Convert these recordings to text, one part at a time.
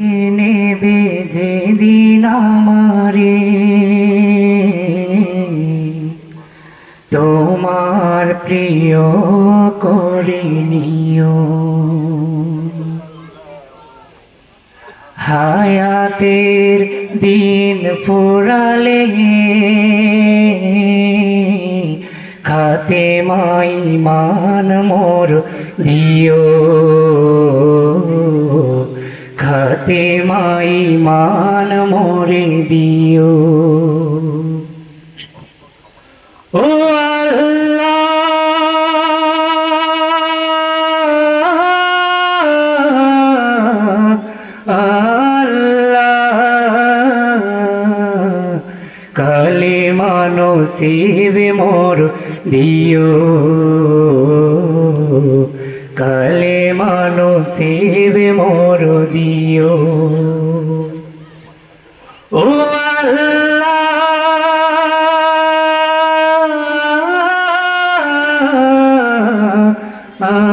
নেবে যেদিন আমারে। তোমার প্রিয় করে হায়াতের দিন ফুরালে খাতে মাই মান মোর দিও। খাতে মাই মান মোরে দিও ও আল্লাহ আল্লাহ কালে মানো শিবে মোর দিও কালে মানো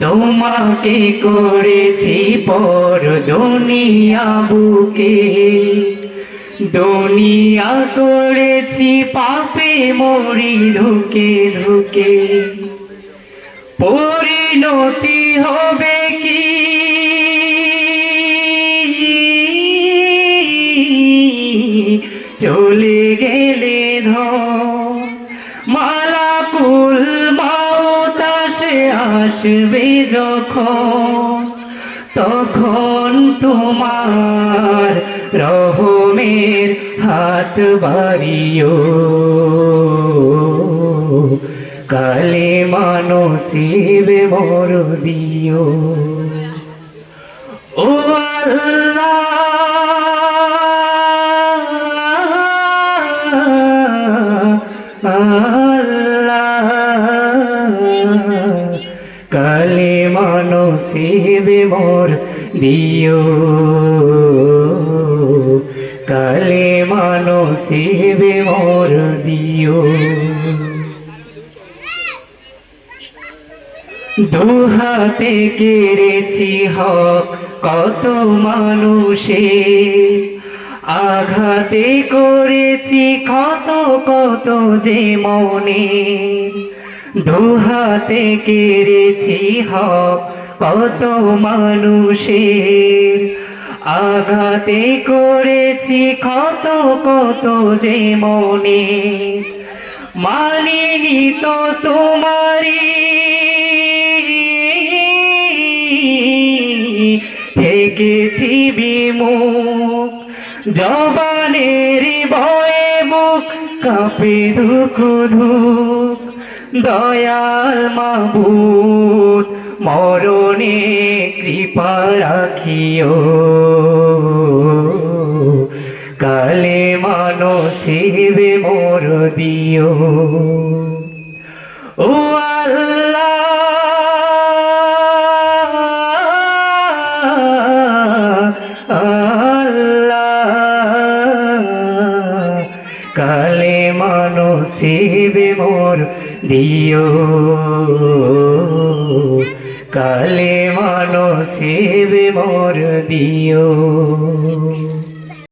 তোমাকে করেছি পর দুনিয়া বুকে। দুনিয়া করেছি পাপে মরি ধুকে ধুকে। পরিণতি হবে কি? চলে গেলে ধ আসবে যখন তখন তোমার রহমের হাত বাড়িও। কালে মানো শিবে মোর দিও। ও আল্লাহ শিবে মোর দিও। কালে মানো শিবে মোর দিও। দুহাতে কেড়েছি হক কত মানুষে, আঘাতে করেছি কত কত যে মনে। দুহাতে কেড়েছি হক কত মানুষের। আঘাতে করেছি কত কত যে মনে। মানিনি তো তোমারি থেকেছি বিমুখ। জবানের ভয়ে মুখ কাঁপে দুঃখ ধুক দয়াল মাবুদ মরণে কৃপা রাখিও। কালে মানো শিবে মোর দিও। ও আল্লাহ আল্লাহ। কালে মানো শিবে মোর দিও। কালে মানো শিবে মোর দিও।